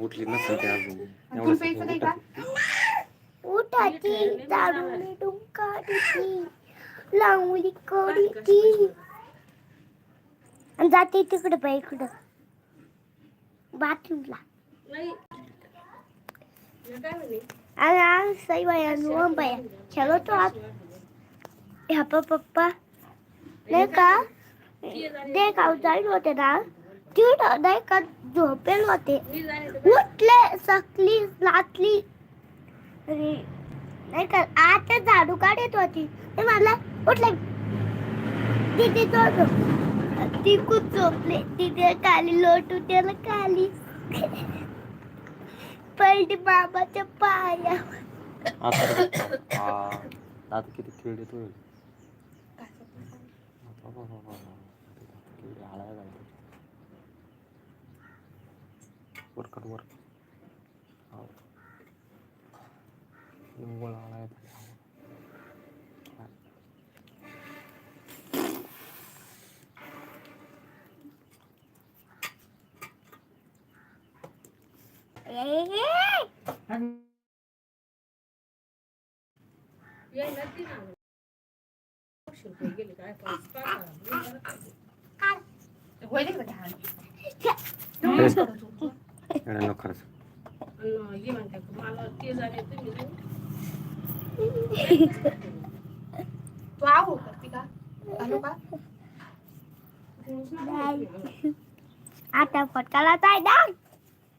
उठली नसेल ते अजून. तू एवढं प्यायचं नाही का? उठाची जाडून काढीची लावली आणि जाते तिकडे बाई इकडं. बाथरूमला. आणि आज सई बाया नुवं बाया खेळतो आज. ह्या पप्पा नाही का? नाही का जाईल होते ना? तिथं नाही का झोपेल होते. उठले सकली लाटली नाही का आता झाडू काढत होती. ते मला उठले. तिथे तो ती खूप झोपले. तिथे काली लोटू त्याला काली पलटी बाबाच्या पाया. आता किती खेळ येतो किडे आळायला लागले. वर कर वर घालू का आता फटकाला जाय ना.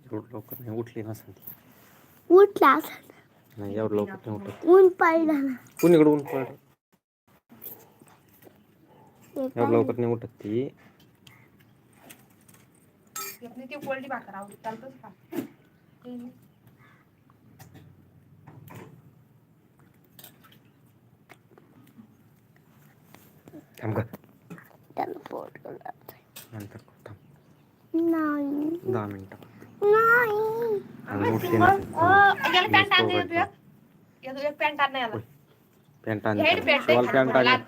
एवढं लवकर नाही उठली नसेल ती. उठला नाही एवढं लवकर नाही उठत. ऊन पडला ना. कुणीकडे ऊन पडलं? एवढं लवकर नाही उठत ती. आपली ती कोल्डी भाकर आवडत. चालतच का थांब का त्याला पोट नंतर नाही. दहा मिनिटं. नाही. अजून उठली याला पॅन्ट आणते येतो एक. येतो एक पॅन्ट आण ना याला. पॅन्ट आण हेड पॅन्ट शिवाल पॅन्ट आण.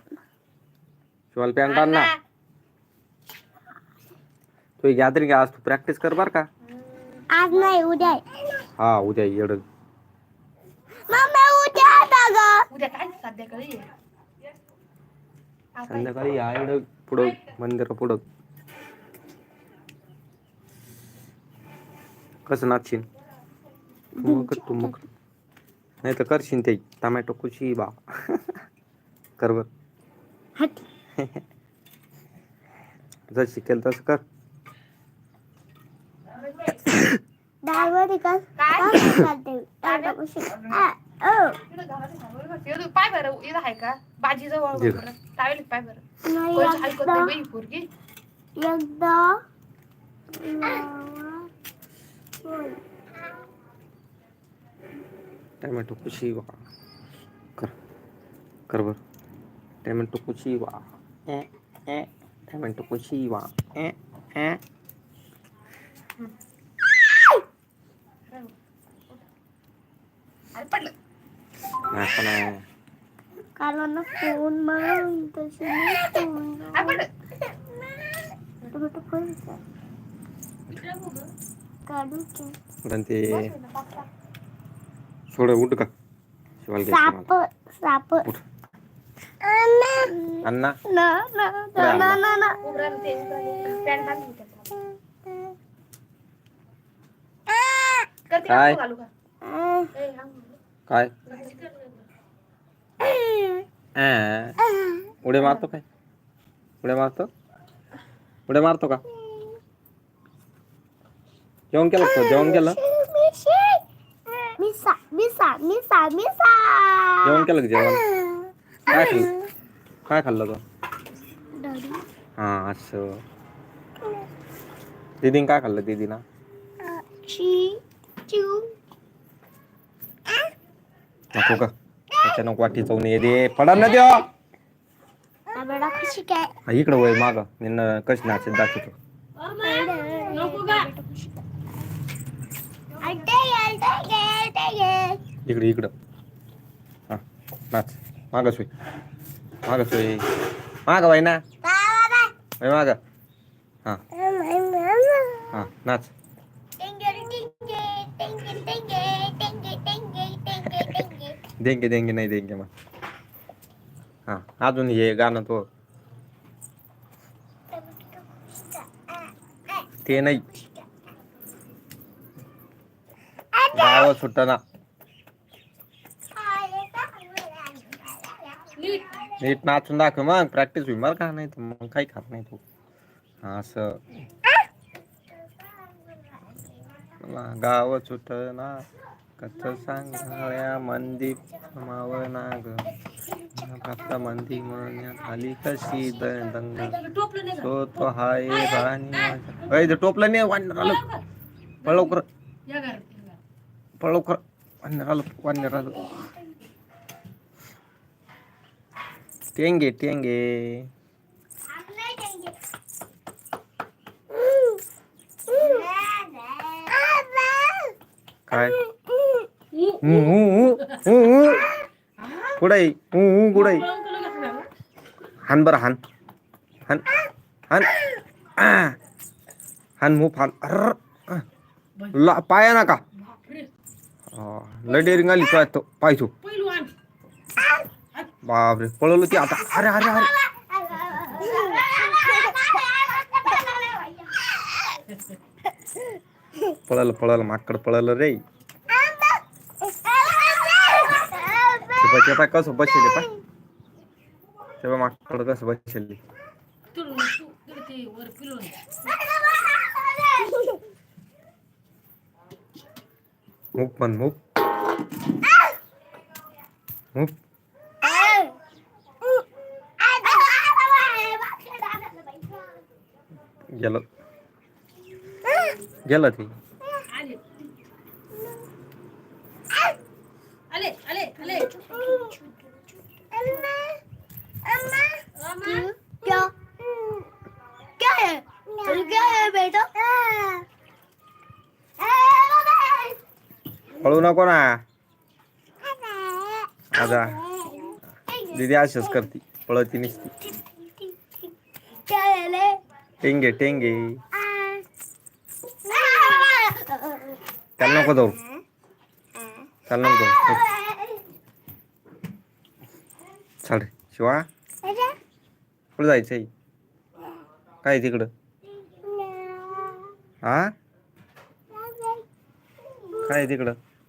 शिवाल पॅन्ट आण ना. तू गॅदरिंग आज तू प्रॅक्टिस कर बर का? आज नाही उद्या आहे. हा उद्या येड मम्मी उद्या आता ग. उद्या काय संध्याकाळी ये. आता संध्याकाळी या येड पुढं मंदिर पुढं. कसं नाचशील? मग तू मग नाही तर करशील ते. टमॅटो कुशी बा. कर बर. हट. जर शिकेल तसं कर. डायवर का काय? चालते पाय बरं इथं आहे का? बाजी जवळ. टावेल पाय बरं. पोरगी. एकदा. टमॅटो कुशी बा कर कर बर टमॅटो कुशी बा ए ए टमॅटो कुशी बा ए ए अरे पडलं नाही नाही कारण फोन मग तशी नाही फोन अरे पडलं तुम्ही तो फोन कर. काढू की. पण ते बस ना, पापा. सोड उठ का शिवाल घ्यायचं साप मला साप उठ. काय? तू घालू का आ, ए, हा. काय आ, उड्या मारतो काय उड्या मारतो उड्या मारतो का जेवण केलं का जेवण केलं मिसा मिसा मिसा। मिसा जेवण केलं का जेवण काय खाल्लं काय खाल्लं तो। डॉली. हा असं दीदीन काय खाल्लं दीदीना नको का? त्याच्या नको वाटी चवून ये दे. पडा ना देव. आबडा खुशी काय हा, इकडं वय माग. निन्न कशी नाचत दाखवतो. नको अड्डे अड्डे अड्डे इकडे इकडं. हा नाच. मागं सोय. माग सोय. मागं वय ना वय मागं. हा. हा नाच. देंगे देंगे नाही देंगे मग हा अजून हे गाणं तो ते नाही गाव सुटना नीट नाचून दाखव मग प्रॅक्टिस होईल मला का नाही तर मग काही खात नाही तू हा, असं गाव सुटना कथ सांगाळ्या मंदी माव नाग फक्त मंदी म्हणण्यात आली कशी द- दंग टोपलं नाही का? तो तो हाय राणी माझ्या अय, ते टोपलं नाही वानर आलं. पळ लवकर या घरात, या घरात. पळ लवकर वानर आलं काय? हान बरं हान. हान हान. हान मूप हान. ला पाया ना का लय डेअरिंग आली तो तो पाय बापरे पळवलं की आता. अरे अरे अरे. पळालं पळालं माकड पळालं रे. ते पाय कसं बसले पाय तेव्हा माकड कसं बसले? तू- मूक पण मूक मूक गेलं. गेलं ते आले. आले, आले, आले. अम्मा. क्या क्या है चल क्या है बेटा पळू नको ना. आता दिदी अशीच करते. पळती नसती. टेंगे टेंगे. त्याला नको जाऊ. त्याला नको जाऊ. चल. शिवा. कुठं जायचंय काय तिकडं? हा काय तिकडं?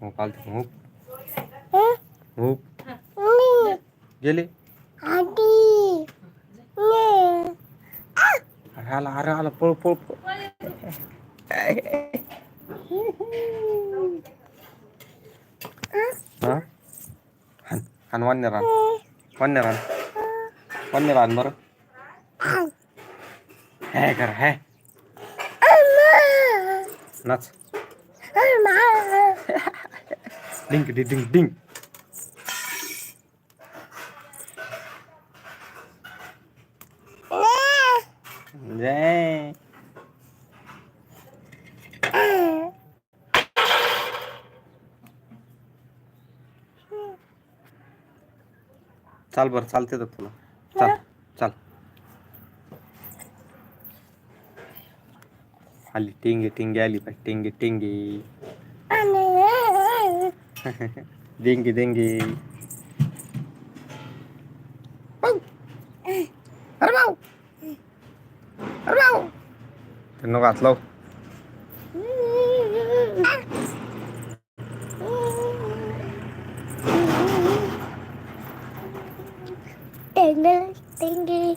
हो पालते हो हो गेले अरे आला अरे आला पळ पळ पळ हा हान हान वन्य रान वन्य रान वन्य रान बरं हे कर हे नाच डिंग डिंग डिंग जय चाल बर चालते तर तुला. चाल चाल. आली टिंगे टिंगे आली पाय टिंगे टिंगे. देंगे देंगे अरे भाऊ अरे भाऊ त्यांना टेंगल टेंगे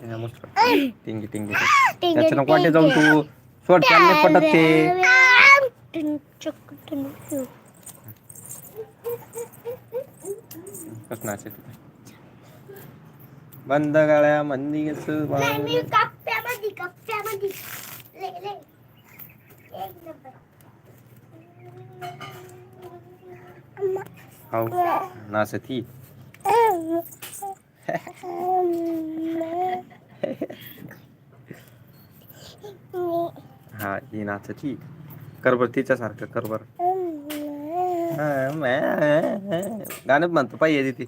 टिंगे टिंगे त्याच्या नको वाटे जाऊन तू सोड चालले पटत ते कसं नाचायचं बंद गाळ्या मंदी कप्प्यामध्ये हो नाचती हा ही नाचती कर बर तिच्यासारखं कर बर. गाणं म्हणतो पाहिजे तिथे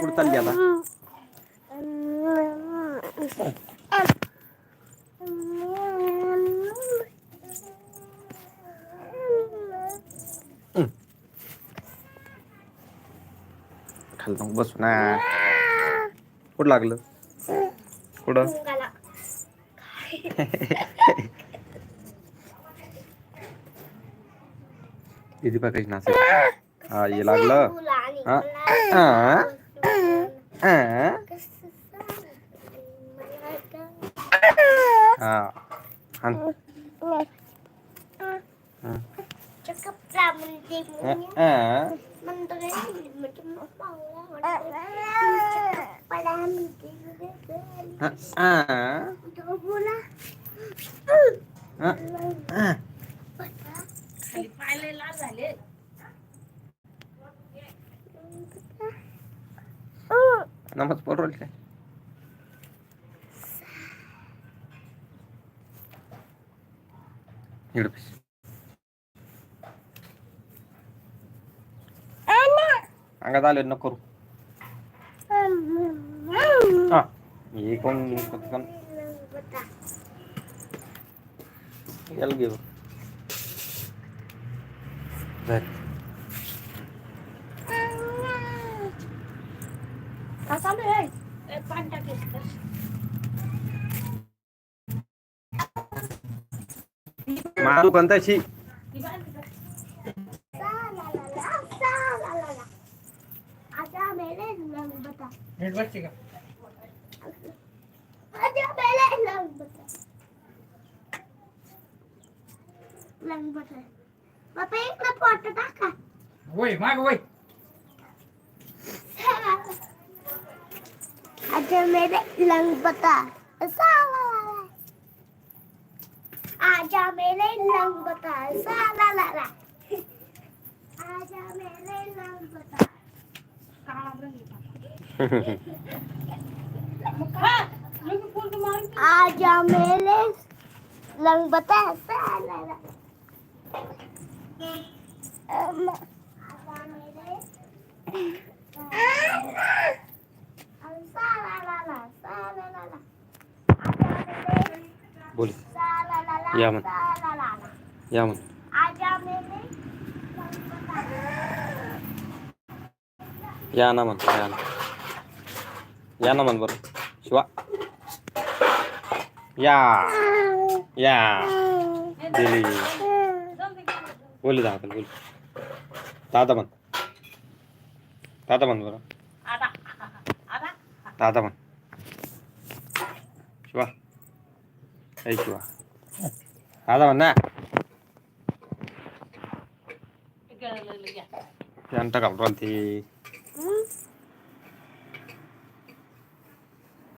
कुठं चालली आता खाली नको बसू ना कुठं लागलं कुठं मुंगाला. किती पाकायची नाच हा खाली पाय लाल झाले. नमस बरोबर काय? अंगात आले न करू. हा हे कोण पटकन याला घेऊ धर. का चालू आहे ए, पाणी टाकेल मारू कोणताशी आजा मेरे Papa, na porta da casa. Oi, Mago, oi. Aja mere lang bata. Sa la la la. Aja mere lang bata. Sa la la la. Aja mere lang bata. Aja mere lang bata. Sa la la. बोल. या म्हण. या म्हण. या ना म्हण या ना. या ना म्हण बरं. शिवा. या. या. दिली. बोल दादा बोल दादा म्हण दादा म्हण बरं आता आता दादा म्हण शिवा ऐ शिवा दादा म्हण ना इकडे लागलं घ्या त्यांना घाबरून ते